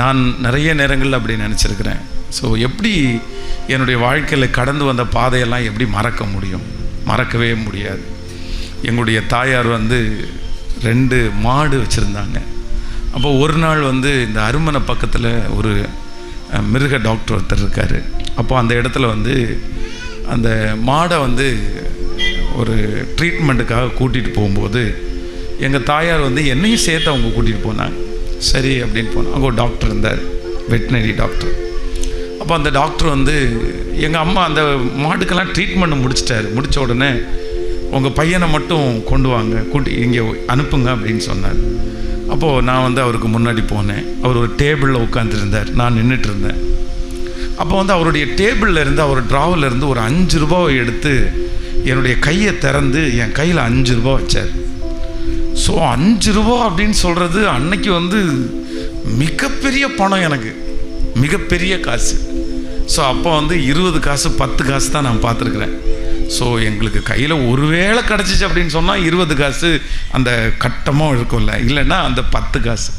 நான் நிறைய நேரங்களில் அப்படி நினச்சிருக்கிறேன். ஸோ எப்படி என்னுடைய வாழ்க்கையில் கடந்து வந்த பாதையெல்லாம் எப்படி மறக்க முடியும்? மறக்கவே முடியாது. எங்களுடைய தாயார் வந்து ரெண்டு மாடு வச்சுருந்தாங்க. அப்போ ஒரு நாள் வந்து இந்த அருமனை பக்கத்தில் ஒரு மிருக டாக்டர் ஒருத்தர் இருக்கார். அப்போ அந்த இடத்துல வந்து அந்த மாடை வந்து ஒரு ட்ரீட்மெண்ட்டுக்காக கூட்டிகிட்டு போகும்போது எங்கள் தாயார் வந்து என்னையும் சேர்த்து அவங்க கூட்டிகிட்டு போனாங்க. சரி அப்படின்னு போனோம். அங்கே ஒரு டாக்டர் இருந்தார். வெட்டினரி டாக்டர் அப்போ அந்த டாக்டர் வந்து எங்கள் அம்மா அந்த மாடுக்கெல்லாம் ட்ரீட்மெண்ட் முடிச்சிட்டாரு. முடித்த உடனே உங்கள் பையனை மட்டும் கொண்டு வாங்க. கூட்டி இங்கே அனுப்புங்க அப்படின்னு சொன்னார். அப்போது நான் வந்து அவருக்கு முன்னாடி போனேன். அவர் ஒரு டேபிளில் உட்காந்துருந்தார் நான் நின்றுட்டு இருந்தேன் அப்போ வந்து அவருடைய டேபிளில் இருந்து அவர் டிராவில் இருந்து ஒரு அஞ்சு ரூபாவை எடுத்து என்னுடைய கையை திறந்து என் கையில் அஞ்சு ரூபா வச்சார். ஸோ அஞ்சு ரூபா அப்படின்னு சொல்கிறது அன்னைக்கு வந்து மிகப்பெரிய பணம் எனக்கு. மிகப்பெரிய காசு. ஸோ அப்போ வந்து இருபது காசு பத்து காசு தான் நான் பார்த்துருக்குறேன். ஸோ எங்களுக்கு கையில் ஒருவேளை கிடச்சிச்சு அப்படின்னு சொன்னால் இருபது காசு அந்த கட்டமாக இருக்கும்ல இல்லைன்னா அந்த பத்து காசு.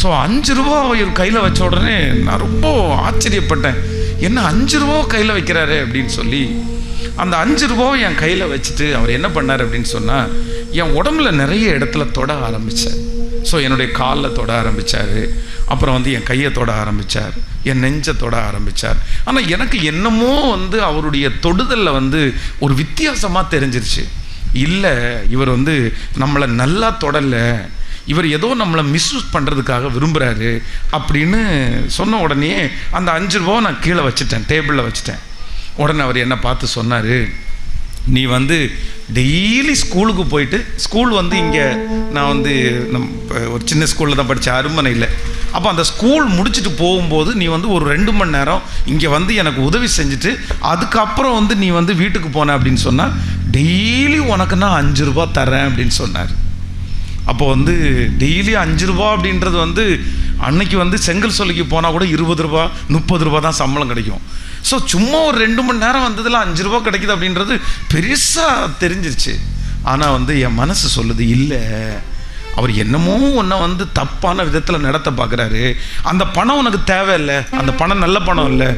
ஸோ அஞ்சு ரூபா இவர் கையில் வச்ச உடனே நான் ரொம்ப ஆச்சரியப்பட்டேன். என்ன அஞ்சு ரூபா கையில் வைக்கிறாரு அப்படின்னு சொல்லி அந்த அஞ்சு ரூபாவை என் கையில் வச்சுட்டு அவர் என்ன பண்ணார் அப்படின்னு சொன்னால் என் உடம்புல நிறைய இடத்துல தொட ஆரம்பித்தேன் ஸோ என்னுடைய காலில் தொட ஆரம்பித்தார் அப்புறம் வந்து என் கையை தொட ஆரம்பித்தார் என் நெஞ்சை தொட ஆரம்பித்தார் ஆனால் எனக்கு என்னமோ வந்து அவருடைய தொடுதலில் வந்து ஒரு வித்தியாசமாக தெரிஞ்சிருச்சு. இல்லை இவர் வந்து நம்மளை நல்லா தொடலை. இவர் ஏதோ நம்மளை மிஸ்யூஸ் பண்ணுறதுக்காக விரும்புகிறாரு அப்படின்னு சொன்ன உடனே அந்த அஞ்சு ரூபா நான் கீழே வச்சுட்டேன் டேபிளில் வச்சுட்டேன். உடனே அவர் என்ன பார்த்து சொன்னார் நீ வந்து டெய்லி ஸ்கூலுக்கு போயிட்டு ஸ்கூல் வந்து இங்கே நான் வந்து நம் ஒரு சின்ன ஸ்கூலில் தான் படித்தேன் அருமனையில் அப்போ அந்த ஸ்கூல் முடிச்சுட்டு போகும்போது நீ வந்து ஒரு ரெண்டு மணி நேரம் இங்கே வந்து எனக்கு உதவி செஞ்சுட்டு அதுக்கப்புறம் வந்து நீ வந்து வீட்டுக்கு போன அப்படின்னு சொன்னால் டெய்லி உனக்கு நான் அஞ்சு ரூபா தரேன் அப்படின்னு சொன்னார். அப்போ வந்து டெய்லி அஞ்சு ரூபா அப்படின்றது வந்து அன்னைக்கு வந்து செங்கல் சொல்லிக்கு போனால் கூட இருபது ரூபா முப்பது ரூபா தான் சம்பளம் கிடைக்கும். ஸோ சும்மா ஒரு ரெண்டு மணி நேரம் வந்ததில் அஞ்சு ரூபா கிடைக்குது அப்படின்றது பெருசாக தெரிஞ்சிருச்சு. ஆனால் வந்து என் மனசு சொல்லுது இல்லை அவர் என்னமோ ஒன்றை வந்து தப்பான விதத்தில் நடத்த பார்க்குறாரு அந்த பணம் உனக்கு தேவையில்லை. அந்த பணம் நல்ல பணம் இல்லை.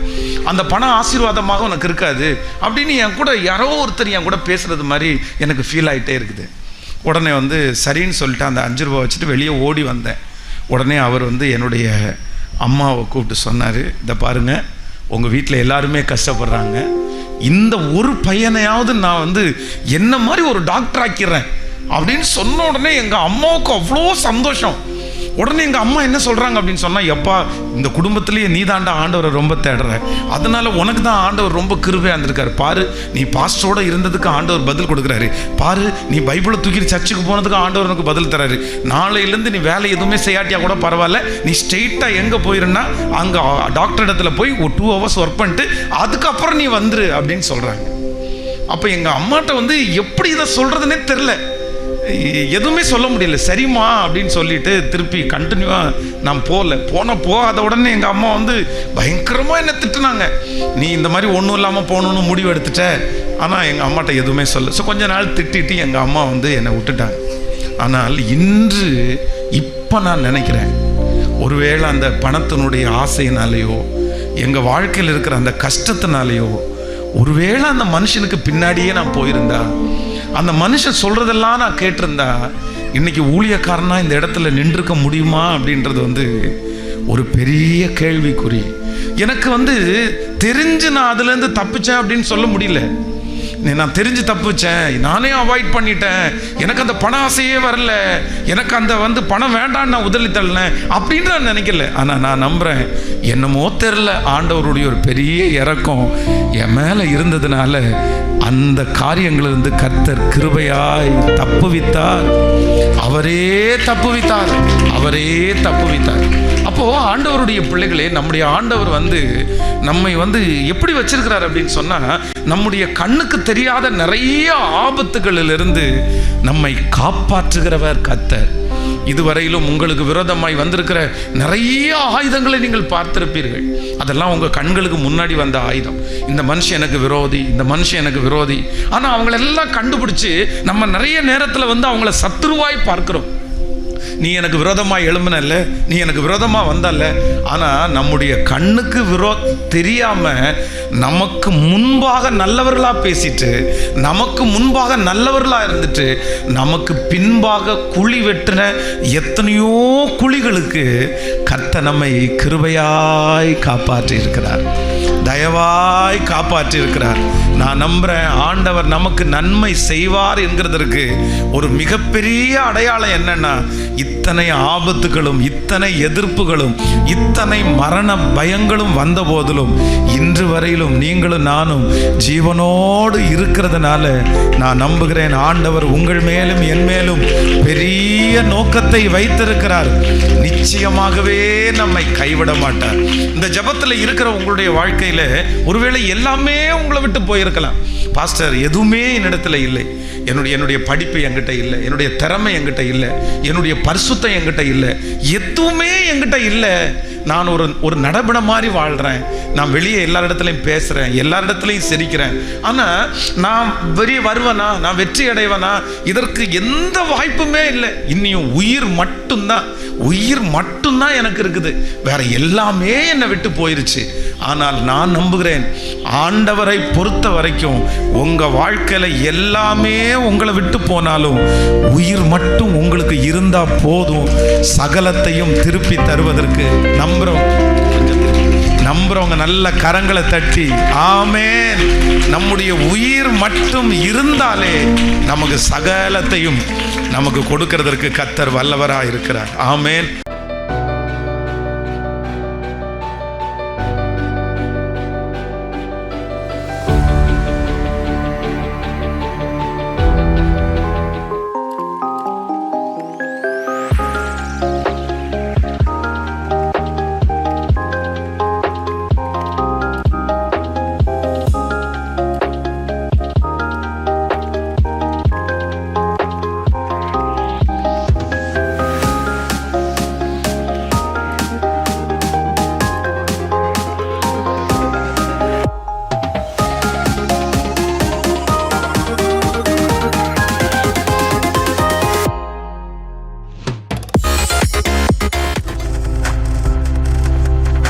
அந்த பணம் ஆசீர்வாதமாக உனக்கு இருக்காது. அப்படின்னு என் கூட யாரோ ஒருத்தர் என் கூட பேசுகிறது மாதிரி எனக்கு ஃபீல் ஆகிட்டே இருக்குது. உடனே வந்து சரின்னு சொல்லிட்டு அந்த அஞ்சு ரூபா வச்சுட்டு வெளியே ஓடி வந்தேன். உடனே அவர் வந்து என்னுடைய அம்மாவை கூப்பிட்டு சொன்னார் இதை பாருங்கள் உங்கள் வீட்டில் எல்லாருமே கஷ்டப்படுறாங்க. இந்த ஒரு பையனையாவது நான் வந்து என்ன மாதிரி ஒரு டாக்டர் ஆக்கிடுறேன்? அப்படின்னு சொன்ன உடனே எங்கள் அம்மாவுக்கு அவ்வளோ சந்தோஷம். உடனே எங்கள் அம்மா என்ன சொல்கிறாங்க அப்படின்னு சொன்னால் எப்பா இந்த குடும்பத்திலேயே நீ தாண்டா ஆண்டவரை ரொம்ப தேடுற. அதனால உனக்கு தான் ஆண்டவர் ரொம்ப கிருபையாக இருந்திருக்காரு. பாரு நீ பாஸ்டரோட இருந்ததுக்கு ஆண்டவர் பதில் கொடுக்குறாரு. பாரு நீ பைபிளை தூக்கி சர்ச்சுக்கு போனதுக்கு ஆண்டவர் உனக்கு பதில் தராரு. நாளையிலேருந்து நீ வேலை எதுவுமே செய்யாட்டியா கூட பரவாயில்ல. நீ ஸ்ட்ரெயிட்டாக எங்கே போயிருன்னா அங்கே டாக்டர் இடத்துல போய் ஒரு டூ ஹவர்ஸ் ஒர்க் பண்ணிட்டு அதுக்கப்புறம் நீ வந்துரு அப்படின்னு சொல்கிறாங்க அப்போ எங்கள் அம்மாட்ட வந்து எப்படி இதை சொல்கிறதுனே தெரில எதுவுமே சொல்ல முடியல. சரிம்மா அப்படின்னு சொல்லிட்டு திருப்பி கண்டினியூவாக நான் போகல. போன போகாத உடனே எங்கள் அம்மா வந்து பயங்கரமாக என்ன திட்டுனாங்க. நீ இந்த மாதிரி ஒன்றும் இல்லாமல் போகணுன்னு முடிவு எடுத்துட்ட. ஆனால் எங்கள் அம்மாட்ட எதுவுமே சொல்ல ஸோ கொஞ்ச நாள் திட்டிட்டு எங்கள் அம்மா வந்து என்னை விட்டுட்டாங்க. ஆனால் இன்று இப்போ நான் நினைக்கிறேன் ஒருவேளை அந்த பணத்தினுடைய ஆசையினாலேயோ எங்கள் வாழ்க்கையில் இருக்கிற அந்த கஷ்டத்தினாலேயோ ஒருவேளை அந்த மனுஷனுக்கு பின்னாடியே நான் போயிருந்தா அந்த மனுஷன் சொல்றதெல்லாம் நான் கேட்டிருந்தா இன்னைக்கு ஊழியக்காரனா இந்த இடத்துல நின்றுக்க முடியுமா? அப்படின்றது வந்து ஒரு பெரிய கேள்விக்குறி. எனக்கு வந்து தெரிஞ்சு நான் அதுலேருந்து தப்பிச்சேன் அப்படின்னு சொல்ல முடியல. நான் தெரிஞ்சு தப்பிச்சேன். நானே அவாய்ட் பண்ணிட்டேன். எனக்கு அந்த பண ஆசையே வரல. எனக்கு அந்த வந்து பணம் வேண்டான்னு நான் உதறி தள்ளினேன் அப்படின்னு நான் நினைக்கல. ஆனால் நான் நம்புகிறேன் என்னமோ தெரில ஆண்டவருடைய ஒரு பெரிய இறக்கம் என் மேலே இருந்ததுனால அந்த காரியங்களிலிருந்து கர்த்தர் கிருபையாய் தப்புவித்தார். அவரே தப்புவித்தார் அவரே தப்புவித்தார் அப்போது ஆண்டவருடைய பிள்ளைகளே நம்முடைய ஆண்டவர் வந்து நம்மை வந்து எப்படி வச்சிருக்கிறார் அப்படின்னு சொன்னால் நம்முடைய கண்ணுக்கு தெரியாத நிறைய ஆபத்துகளிலிருந்து நம்மை காப்பாற்றுகிறவர் கத்தர் இதுவரையிலும் உங்களுக்கு விரோதமாய் வந்திருக்கிற நிறைய ஆயுதங்களை நீங்கள் பார்த்திருப்பீர்கள். அதெல்லாம் உங்கள் கண்களுக்கு முன்னாடி வந்த ஆயுதம். இந்த மனுஷன் எனக்கு விரோதி இந்த மனுஷன் எனக்கு விரோதி. ஆனால் அவங்களெல்லாம் கண்டுபிடிச்சு நம்ம நிறைய நேரத்தில் வந்து அவங்கள சத்துருவாய் பார்க்குறோம். நீ எனக்கு விரோதமாக எழும்பினல்ல நீ எனக்கு விரோதமாக வந்தல்ல. ஆனால் நம்முடைய கண்ணுக்கு விரோ தெரியாமல் நமக்கு முன்பாக நல்லவர்களாக பேசிட்டு நமக்கு முன்பாக நல்லவர்களாக இருந்துட்டு நமக்கு பின்பாக குழி வெட்டின எத்தனையோ குழிகளுக்கு கர்த்த நம்மை கிருபையாய் காப்பாற்றி இருக்கிறார் தயவாய் காப்பாற்றி இருக்கிறார் நான் நம்புறேன் ஆண்டவர் நமக்கு நன்மை செய்வார் என்கிறதற்கு ஒரு மிகப்பெரிய அடையாளம் என்னன்னா இத்தனை ஆபத்துகளும் இத்தனை எதிர்ப்புகளும் இத்தனை மரண பயங்களும் வந்த போதிலும் இன்று வரையிலும் நீங்களும் நானும் ஜீவனோடு இருக்கிறதுனால நான் நம்புகிறேன் ஆண்டவர் உங்கள் மேலும் என் மேலும் பெரிய நோக்கத்தை வைத்திருக்கிறார். நிச்சயமாகவே நம்மை கைவிட மாட்டார். இந்த ஜபத்தில் இருக்கிற உங்களுடைய வாழ்க்கையில் ஒருவேளை எல்லாமே உங்களை விட்டு போயிருக்கலாம். பாஸ்டர் எதுவுமே என்னிடத்துல இல்லை. என்னுடைய என்னுடைய படிப்பு என்கிட்ட இல்லை. என்னுடைய திறமை என்கிட்ட இல்லை. என்னுடைய பரிசுத்தம் என்கிட்ட இல்லை. எதுவுமே என்கிட்ட இல்லை. நான் ஒரு ஒரு நடபட மாதிரி வாழ்கிறேன் நான் வெளியே எல்லா இடத்துலையும் பேசுகிறேன் எல்லா இடத்துலையும் சிரிக்கிறேன். ஆனால் நான் வெளியே வருவேனா? நான் வெற்றி அடைவேனா? இதற்கு எந்த வாய்ப்புமே இல்லை. இன்னியும் உயிர் மட்டும்தான். உயிர் மட்டும்தான் எனக்கு இருக்குது. வேற எல்லாமே என்னை விட்டு போயிருச்சு. ஆனால் நான் நம்புகிறேன் ஆண்டவரை பொறுத்த வரைக்கும் உங்கள் வாழ்க்கையில் எல்லாமே உங்களை விட்டு போனாலும் உயிர் மட்டும் உங்களுக்கு இருந்தால் போதும். சகலத்தையும் திருப்பி தருவதற்கு நம்ம நம்புறவங்க நல்ல கரங்களை தட்டி ஆமே நம்முடைய உயிர் மட்டும் இருந்தாலே நமக்கு சகலத்தையும் நமக்கு கொடுக்கறதற்கு கத்தர் வல்லவரா இருக்கிறார் ஆமேன்.